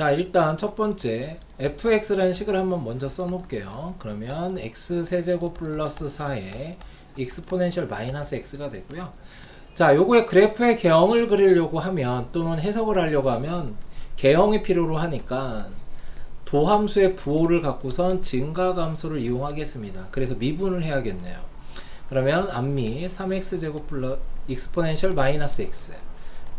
자 일단 첫 번째 fx라는 식을 한번 먼저 써놓을게요. 그러면 x 세제곱 플러스 4에 익스포넨셜 마이너스 x가 되고요. 자 요거의 그래프의 개형을 그리려고 하면 또는 해석을 하려고 하면 개형이 필요로 하니까 도함수의 부호를 갖고선 증가 감소를 이용하겠습니다. 그래서 미분을 해야겠네요. 그러면 앞미 3x제곱 플러 익스포넨셜 마이너스 x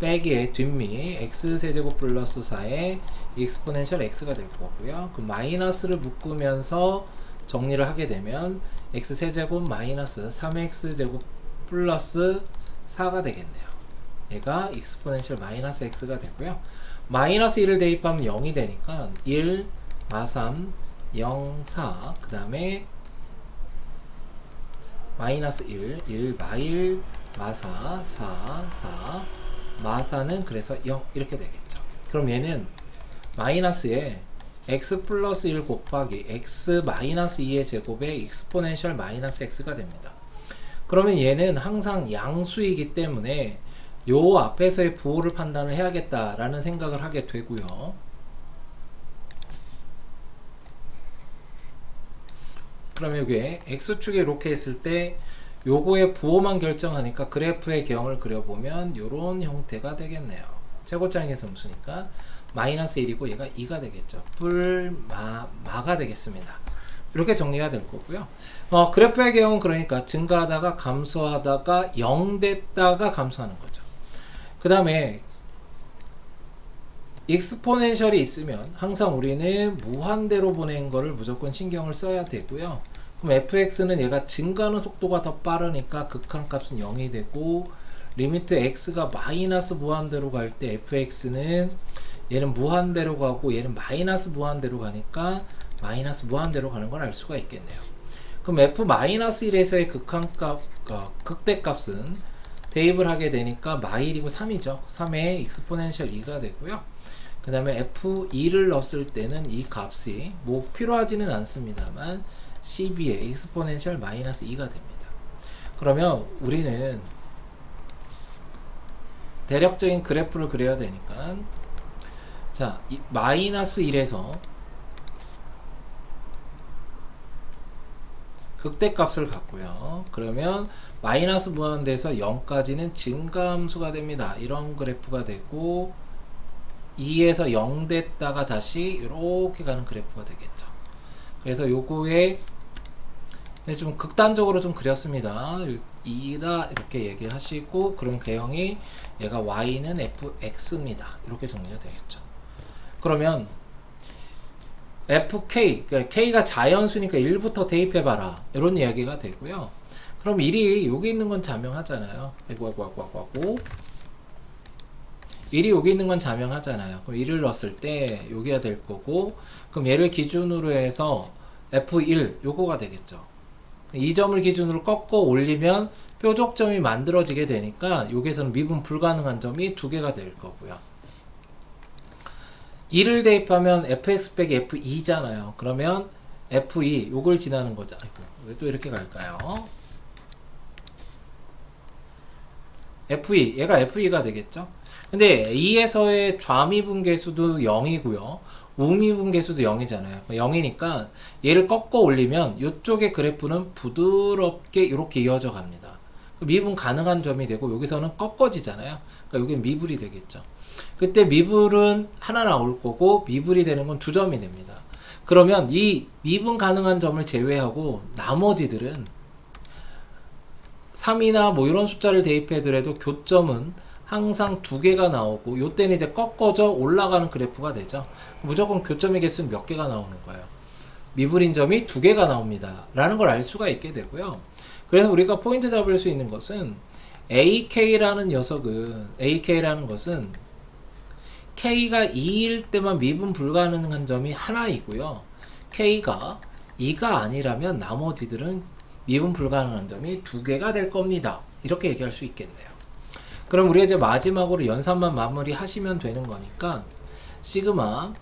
빼기의 뒷미 x 세제곱 플러스 4의 익스포넨셜 x가 될 거고요. 그 마이너스를 묶으면서 정리를 하게 되면 x 세제곱 마이너스 3x 제곱 플러스 4가 되겠네요. 얘가 익스포넨셜 마이너스 x가 되고요. 마이너스 1을 대입하면 0이 되니까 1, 마 3, 0, 4, 그 다음에 마이너스 1, 1, 마 1, 마 4, 4, 4, 마4는 그래서 0 이렇게 되겠죠. 그럼 얘는 마이너스에 x 플러스 1 곱하기 x 마이너스 2의 제곱에 익스포넨셜 마이너스 x가 됩니다. 그러면 얘는 항상 양수이기 때문에 요 앞에서의 부호를 판단을 해야겠다라는 생각을 하게 되고요. 그러면 이게 x축에 이렇게 했을 때 요거의 부호만 결정하니까 그래프의 개형을 그려보면 요런 형태가 되겠네요. 최고장의 점수니까 마이너스 1이고 얘가 2가 되겠죠. 뿔 마 마가 되겠습니다. 이렇게 정리가 될 거고요. 어, 그래프의 개형은 그러니까 증가하다가 감소하다가 0 됐다가 감소하는 거죠. 그 다음에 익스포넨셜이 있으면 항상 우리는 무한대로 보낸 거를 무조건 신경을 써야 되고요. 그럼 fx는 얘가 증가하는 속도가 더 빠르니까 극한값은 0이 되고 리미트 x가 마이너스 무한대로 갈 때 fx는 얘는 무한대로 가고 얘는 마이너스 무한대로 가니까 마이너스 무한대로 가는 걸 알 수가 있겠네요. 그럼 f 마이너스 1에서의 극한값 어, 극대값은 대입을 하게 되니까 마일이고 3이죠. 3의 익스포넨셜 2가 되고요. 그 다음에 f2를 넣었을 때는 이 값이 뭐 필요하지는 않습니다만 12의 익스포넨셜 마이너스 2가 됩니다. 그러면 우리는 대략적인 그래프를 그려야 되니까 자, 이 마이너스 1에서 극대값을 갖고요. 그러면 마이너스 무한대에서 0까지는 증가함수가 됩니다. 이런 그래프가 되고 2에서 0 됐다가 다시 이렇게 가는 그래프가 되겠죠. 그래서 요거 에좀 극단적으로 좀 그렸습니다. 2다 이렇게 얘기하시고 그럼 개형이 얘가 y는 fx입니다. 이렇게 정리가 되겠죠. 그러면 fk 그러니까 k가 자연수니까 1부터 대입해봐라 이런 이야기가 되고요. 그럼 1이 여기 있는 건 자명하잖아요. 아이고 아이고 아이고 아이고 아이고 1이 여기 있는 건 자명하잖아요. 그럼 1을 넣었을 때 여기가 될 거고 그럼 얘를 기준으로 해서 F1 요거가 되겠죠. 이 점을 기준으로 꺾어 올리면 뾰족점이 만들어지게 되니까 여기서는 미분 불가능한 점이 두 개가 될 거고요. 1을 대입하면 fx 빼기 f2잖아요. 그러면 f2 요걸 지나는 거죠. 왜 또 이렇게 갈까요? f2 얘가 f2가 되겠죠. 근데 2에서의 좌미분 계수도 0이고요. 우미분 계수도 0이잖아요. 0이니까 얘를 꺾어 올리면 이쪽의 그래프는 부드럽게 이렇게 이어져 갑니다. 미분 가능한 점이 되고 여기서는 꺾어지잖아요. 그러니까 여기 미분이 되겠죠. 그때 미분은 하나 나올 거고 미분이 되는 건 두 점이 됩니다. 그러면 이 미분 가능한 점을 제외하고 나머지들은 3이나 뭐 이런 숫자를 대입해더라도 교점은 항상 두 개가 나오고 요때는 이제 꺾어져 올라가는 그래프가 되죠. 무조건 교점의 개수는 몇 개가 나오는 거예요. 미분인 점이 두 개가 나옵니다. 라는 걸 알 수가 있게 되고요. 그래서 우리가 포인트 잡을 수 있는 것은 AK라는 녀석은 AK라는 것은 K가 2일 때만 미분 불가능한 점이 하나이고요. K가 2가 아니라면 나머지들은 미분 불가능한 점이 두 개가 될 겁니다. 이렇게 얘기할 수 있겠네요. 그럼 우리가 이제 마지막으로 연산만 마무리 하시면 되는 거니까 시그마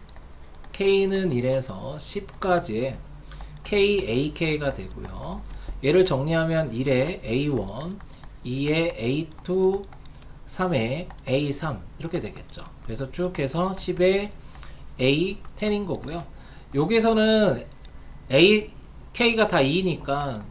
K는 1에서 10까지의 KAK가 되고요. 얘를 정리하면 1에 A1, 2에 A2, 3에 A3 이렇게 되겠죠. 그래서 쭉 해서 10에 A 10인 거고요. 여기서는 A K가 다 2니까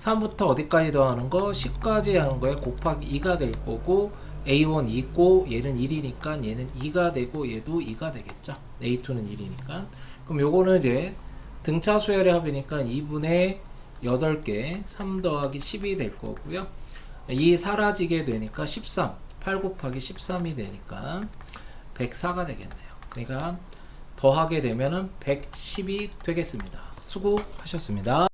3부터 어디까지 더하는 거 10까지 하는 거에 곱하기 2가 될 거고 A1 2고 얘는 1이니까 얘는 2가 되고 얘도 2가 되겠죠. A2는 1이니까. 그럼 요거는 이제 등차 수열의 합이니까 2분의 8개 3 더하기 10이 될 거고요. 2 사라지게 되니까 13 8 곱하기 13이 되니까 104가 되겠네요. 그러니까 더하게 되면은 110이 되겠습니다. 수고하셨습니다.